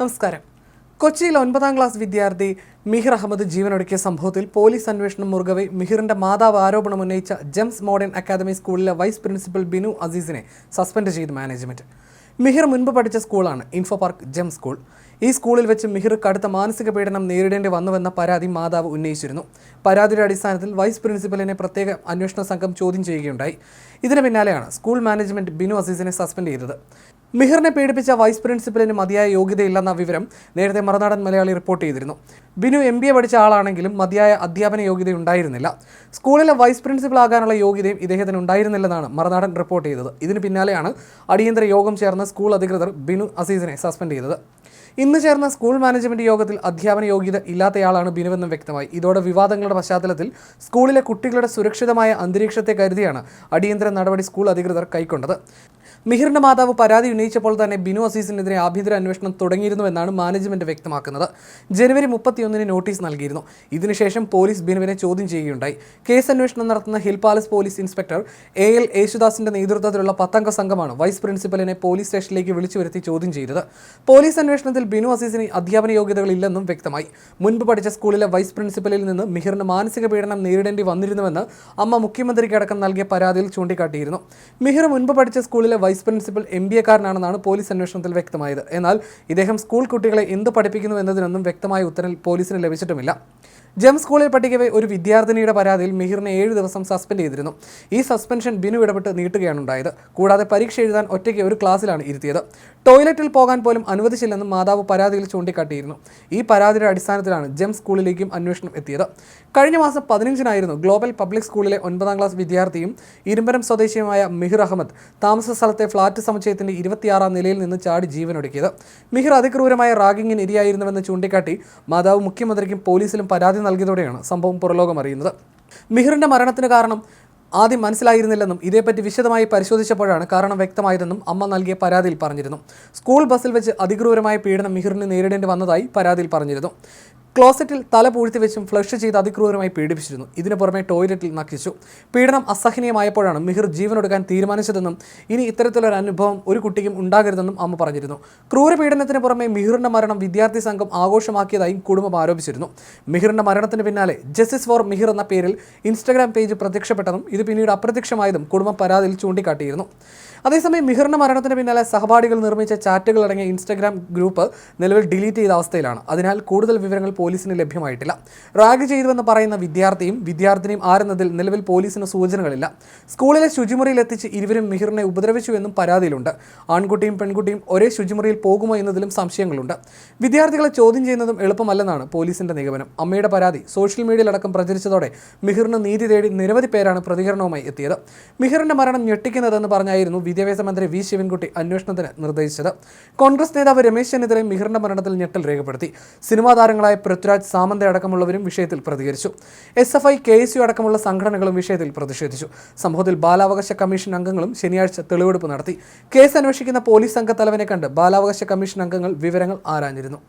നമസ്കാരം. കൊച്ചിയിൽ ഒൻപതാം ക്ലാസ് വിദ്യാർത്ഥി മിഹിർ അഹമ്മദ് ജീവനൊടുക്കിയ സംഭവത്തിൽ പോലീസ് അന്വേഷണം മുറുകവെ മിഹിറിന്റെ മാതാവ് ആരോപണം ഉന്നയിച്ച ജെംസ് മോഡേൺ അക്കാദമി സ്കൂളിലെ വൈസ് പ്രിൻസിപ്പൽ ബിനു അസീസിനെ സസ്പെൻഡ് ചെയ്ത് മാനേജ്മെന്റ്. മിഹിർ മുൻപ് പഠിച്ച സ്കൂളാണ് ഇൻഫോ പാർക്ക് ജെം സ്കൂൾ. ഈ സ്കൂളിൽ വെച്ച് മിഹിർ കടുത്ത മാനസിക പീഡനം നേരിടേണ്ടി വന്നുവെന്ന പരാതി മാതാവ് ഉന്നയിച്ചിരുന്നു. പരാതിയുടെ അടിസ്ഥാനത്തിൽ വൈസ് പ്രിൻസിപ്പലിനെ പ്രത്യേക അന്വേഷണ സംഘം ചോദ്യം ചെയ്യുകയുണ്ടായി. ഇതിന് പിന്നാലെയാണ് സ്കൂൾ മാനേജ്മെന്റ് ബിനു അസീസിനെ സസ്പെൻഡ് ചെയ്തത്. മിഹിറിനെ പീഡിപ്പിച്ച വൈസ് പ്രിൻസിപ്പലിന് മതിയായ യോഗ്യതയില്ലെന്ന വിവരം നേരത്തെ മറുനാടൻ മലയാളി റിപ്പോർട്ട് ചെയ്തിരുന്നു. ബിനു എം ബി എ പഠിച്ച ആളാണെങ്കിലും മതിയായ അധ്യാപന യോഗ്യത ഉണ്ടായിരുന്നില്ല. സ്കൂളിലെ വൈസ് പ്രിൻസിപ്പൽ ആകാനുള്ള യോഗ്യതയും ഇദ്ദേഹത്തിന് ഉണ്ടായിരുന്നില്ലെന്നാണ് മറുനാടൻ റിപ്പോർട്ട് ചെയ്തത്. ഇതിന് പിന്നാലെയാണ് അടിയന്തര യോഗം ചേർന്ന് സ്കൂൾ അധികൃതർ ബിനു അസീസിനെ സസ്പെൻഡ് ചെയ്തത്. ഇന്ന് ചേർന്ന സ്കൂൾ മാനേജ്മെന്റ് യോഗത്തിൽ അധ്യാപന യോഗ്യത ഇല്ലാത്തയാളാണ് ബിനുവെന്നും വ്യക്തമായി. ഇതോടെ വിവാദങ്ങളുടെ പശ്ചാത്തലത്തിൽ സ്കൂളിലെ കുട്ടികളുടെ സുരക്ഷിതമായ അന്തരീക്ഷത്തെ കരുതിയാണ് അടിയന്തര നടപടി സ്കൂൾ അധികൃതർ കൈക്കൊണ്ടത്. മിഹിറിന്റെ മാതാവ് പരാതി ഉന്നയിച്ചപ്പോൾ തന്നെ ബിനു അസീസിനെതിരെ ആഭ്യന്തര അന്വേഷണം തുടങ്ങിയിരുന്നുവെന്നാണ് മാനേജ്മെന്റ് വ്യക്തമാക്കുന്നത്. ജനുവരി മുപ്പത്തിയൊന്നിന് നോട്ടീസ് നൽകിയിരുന്നു. ഇതിനുശേഷം പോലീസ് ബിനുവിനെ ചോദ്യം ചെയ്യുകയുണ്ടായി. കേസ് അന്വേഷണം നടത്തുന്ന Hill Palace police inspector A L യേശുദാസിന്റെ നേതൃത്വത്തിലുള്ള പത്തംഗ സംഘമാണ് വൈസ് പ്രിൻസിപ്പലിനെ പോലീസ് സ്റ്റേഷനിലേക്ക് വിളിച്ചു വരുത്തി ചോദ്യം ചെയ്തത്. പോലീസ് അന്വേഷണത്തിൽ ബിനു അസീസിന് അധ്യാപന യോഗ്യതകളില്ലെന്നും വ്യക്തമായി. മുൻപ് പഠിച്ച സ്കൂളിലെ വൈസ് പ്രിൻസിപ്പലിൽ നിന്ന് മിഹിറിന് മാനസിക പീഡനം നേരിടേണ്ടി വന്നിരുന്നുവെന്ന് അമ്മ മുഖ്യമന്ത്രിക്ക് അടക്കം നൽകിയ പരാതിയിൽ ചൂണ്ടിക്കാട്ടിയിരുന്നു. മിഹിർ മുൻപ് പഠിച്ച സ്കൂളിലെ വൈസ് പ്രിൻസിപ്പൽ എം ബി എക്കാരനാണെന്നാണ് പോലീസ് അന്വേഷണത്തിൽ വ്യക്തമായത്. എന്നാൽ ഇദ്ദേഹം സ്കൂൾ കുട്ടികളെ എന്ത് പഠിപ്പിക്കുന്നു എന്നതിനൊന്നും വ്യക്തമായ ഉത്തരം പോലീസിന് ലഭിച്ചിട്ടുമില്ല. ജം സ്കൂളിൽ പഠിക്കവെ ഒരു വിദ്യാർത്ഥിനിയുടെ പരാതിയിൽ മിഹിറിനെ ഏഴ് ദിവസം സസ്പെൻഡ് ചെയ്തിരുന്നു. ഈ സസ്പെൻഷൻ ബിനു ഇടപെട്ട് നീട്ടുകയാണ് ഉണ്ടായത്. കൂടാതെ പരീക്ഷ എഴുതാൻ ഒറ്റയ്ക്ക് ഒരു ക്ലാസ്സിലാണ് ഇരുത്തിയത്. ടോയ്ലറ്റിൽ പോകാൻ പോലും അനുവദിച്ചില്ലെന്നും മാതാവ് പരാതിയിൽ ചൂണ്ടിക്കാട്ടിയിരുന്നു. ഈ പരാതിയുടെ അടിസ്ഥാനത്തിലാണ് ജം സ്കൂളിലേക്കും അന്വേഷണം എത്തിയത്. കഴിഞ്ഞ മാസം പതിനഞ്ചിനായിരുന്നു ഗ്ലോബൽ പബ്ലിക് സ്കൂളിലെ ഒൻപതാം ക്ലാസ് വിദ്യാർത്ഥിയും ഇരുമ്പരം സ്വദേശിയുമായ മിഹിർ അഹമ്മദ് താമസ ഫ്ളാറ്റ് സമുച്ചയത്തിന്റെ ഇരുപത്തിയാറാം നിലയിൽ നിന്ന് ചാടി ജീവനൊടുക്കിയത്. മിഹിർ അതിക്രൂരമായ റാഗിങ്ങിന് ഇരയായിരുന്നുവെന്ന് ചൂണ്ടിക്കാട്ടി മാതാവ് മുഖ്യമന്ത്രിക്കും പോലീസിലും പരാതി നൽകിയതോടെയാണ് സംഭവം പുറലോകം അറിയുന്നത്. മിഹിറിന്റെ മരണത്തിന് കാരണം ആദ്യം മനസ്സിലായിരുന്നില്ലെന്നും ഇതേപ്പറ്റി വിശദമായി പരിശോധിച്ചപ്പോഴാണ് കാരണം വ്യക്തമായതെന്നും അമ്മ നൽകിയ പരാതിയിൽ പറഞ്ഞിരുന്നു. സ്കൂൾ ബസ്സിൽ വെച്ച് അതിക്രൂരമായ പീഡനം മിഹിറിന് നേരിടേണ്ടി വന്നതായി പരാതിയിൽ പറഞ്ഞിരുന്നു. ക്ലോസറ്റിൽ തല പൂഴ്ത്തി വെച്ചും ഫ്ലഷ് ചെയ്ത് അതിക്രൂരമായി പീഡിപ്പിച്ചിരുന്നു. ഇതിനു പുറമെ ടോയ്ലറ്റിൽ നക്കിച്ചു. പീഡനം അസഹനീയമായപ്പോഴാണ് മിഹിർ ജീവനൊടുക്കാൻ തീരുമാനിച്ചതെന്നും ഇനി ഇത്തരത്തിലൊരു അനുഭവം ഒരു കുട്ടിക്കും ഉണ്ടാകരുതെന്നും അമ്മ പറഞ്ഞിരുന്നു. ക്രൂരപീഡനത്തിന് പുറമെ മിഹിറിന്റെ മരണം വിദ്യാർത്ഥി സംഘം ആഘോഷമാക്കിയതായും കുടുംബം ആരോപിച്ചിരുന്നു. മിഹിറിന്റെ മരണത്തിന് പിന്നാലെ ജസ്റ്റിസ് ഫോർ മിഹിർ എന്ന പേരിൽ ഇൻസ്റ്റഗ്രാം പേജ് പ്രത്യക്ഷപ്പെട്ടതും ഇത് പിന്നീട് അപ്രത്യക്ഷമായതും കുടുംബം പരാതിയിൽ ചൂണ്ടിക്കാട്ടിയിരുന്നു. അതേസമയം മിഹിറിന്റെ മരണത്തിന് പിന്നാലെ സഹപാഠികൾ നിർമ്മിച്ച ചാറ്റുകൾ അടങ്ങിയ ഇൻസ്റ്റഗ്രാം ഗ്രൂപ്പ് നിലവിൽ ഡിലീറ്റ് ചെയ്ത അവസ്ഥയിലാണ്. അതിനാൽ കൂടുതൽ വിവരങ്ങൾ പോലീസിന് ലഭ്യമായിട്ടില്ല. റാഗ് ചെയ്തുവെന്ന് പറയുന്ന വിദ്യാർത്ഥിയും വിദ്യാർത്ഥിനിയും ആരെന്നതിൽ നിലവിൽ പോലീസിന് സൂചനകളില്ല. സ്കൂളിലെ ശുചിമുറിയിൽ എത്തിച്ച് ഇരുവരും മിഹിറിനെ ഉപദ്രവിച്ചു എന്നും പരാതിയിലുണ്ട്. ആൺകുട്ടിയും പെൺകുട്ടിയും ഒരേ ശുചിമുറിയിൽ പോകുമോ എന്നതിലും സംശയങ്ങളുണ്ട്. വിദ്യാർത്ഥികളെ ചോദ്യം ചെയ്യുന്നതും എളുപ്പമല്ലെന്നാണ് പോലീസിന്റെ നിഗമനം. അമ്മയുടെ പരാതി സോഷ്യൽ മീഡിയയിലടക്കം പ്രചരിച്ചതോടെ മിഹിറിന് നീതി തേടി നിരവധി പേരാണ് പ്രതികരണവുമായി എത്തിയത്. മിഹിറിന്റെ മരണം ഞെട്ടിക്കുന്നതെന്ന് പറഞ്ഞായിരുന്നു വിദ്യാഭ്യാസ മന്ത്രി വി. ശിവൻകുട്ടി അന്വേഷണത്തിന് നിർദ്ദേശിച്ചത്. കോൺഗ്രസ് നേതാവ് രമേശ് ചെന്നിത്തലയും മിഹിറിന്റെ മരണത്തിൽ ഞെട്ടൽ രേഖപ്പെടുത്തി. സിനിമാ താരങ്ങളായ പൃഥ്വിരാജ് സാമന്ത അടക്കമുള്ളവരും വിഷയത്തിൽ പ്രതികരിച്ചു. S F I K S U അടക്കമുള്ള സംഘടനകളും വിഷയത്തിൽ പ്രതിഷേധിച്ചു. സംഭവത്തിൽ ബാലാവകാശ കമ്മീഷൻ അംഗങ്ങളും ശനിയാഴ്ച തെളിവെടുപ്പ് നടത്തി. കേസ് അന്വേഷിക്കുന്ന പോലീസ് സംഘത്തലവനെ കണ്ട് ബാലാവകാശ കമ്മീഷൻ അംഗങ്ങൾ വിവരങ്ങൾ ആരാഞ്ഞിരുന്നു.